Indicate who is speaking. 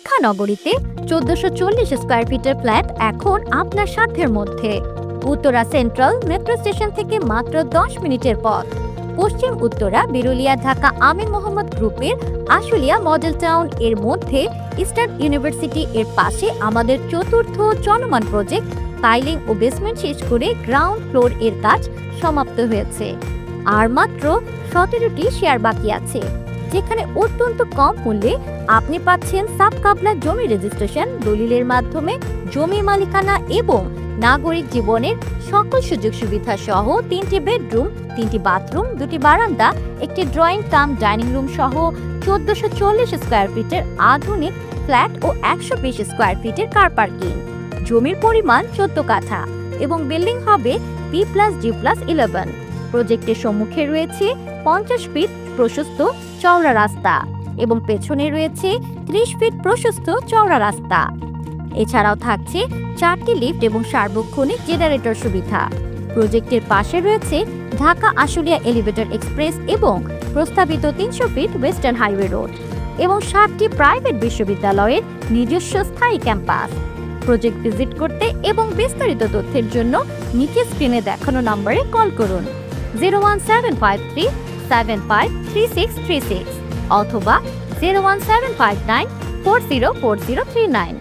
Speaker 1: শিক্ষানগরীতে চোদ্দশো চল্লিশ স্কোয়ার ফিটের ফ্ল্যাট এখন আপনার সাধ্যের মধ্যে। উত্তরা সেন্ট্রাল মেট্রো স্টেশন থেকে মাত্র দশ মিনিটের পথ। পশ্চিম উত্তরা, বিরুলিয়া, ঢাকা আমিন মোহাম্মদ গ্রুপের আশুলিয়া মডেল টাউন এর মধ্যে ইস্টার্ন ইউনিভার্সিটি এর পাশে আমাদের চতুর্থ চলমান প্রজেক্ট টাইলিং ও বেসমেন্ট শেষ করে গ্রাউন্ড ফ্লোর এর কাজ সমাপ্ত হয়েছে। আর মাত্র সতেরোটি শেয়ার বাকি আছে। যেখানে অত্যন্ত কম মূল্যে আপনি পাচ্ছেন সাব জমি রেজিস্ট্রেশন দলিলের মাধ্যমে জমি মালিকানা এবং নাগরিক জীবনের সকল সুযোগ সুবিধা সহ তিনটি বেডরুম তিনটি বাথরুম দুটি বারান্দা, একটি ড্রয়িং কাম ডাইনিং রুম সহ চোদ্দশো চল্লিশ স্কোয়ার ফিটের আধুনিক ফ্ল্যাট ও একশো বিশ স্কোয়ার ফিটের কার পার্কিং জমির পরিমাণ চোদ্দ কাঠা এবং বিল্ডিং হবে B plus G plus eleven প্রজেক্টের সম্মুখে রয়েছে পঞ্চাশ ফিট প্রশস্ত চওড়া রাস্তা এবং পেছনে রয়েছে ত্রিশ ফিট প্রশস্ত চওড়া রাস্তা। এছাড়াও থাকছে চারটি লিফট এবং সার্বক্ষণিক জেনারেটর সুবিধা। প্রজেক্টের পাশে রয়েছে ঢাকা আশুলিয়া এলিভেটর এক্সপ্রেস এবং প্রস্তাবিত তিনশো ফিট ওয়েস্টার্ন হাইওয়ে রোড এবং সাতটি প্রাইভেট বিশ্ববিদ্যালয়ের নিজস্ব স্থায়ী ক্যাম্পাস। প্রজেক্ট ভিজিট করতে এবং বিস্তারিত তথ্যের জন্য নিচে স্ক্রিনে দেখানো নম্বরে কল করুন। Zero one seven five three seven five three six three six অথবা zero one seven five nine four zero four zero three nine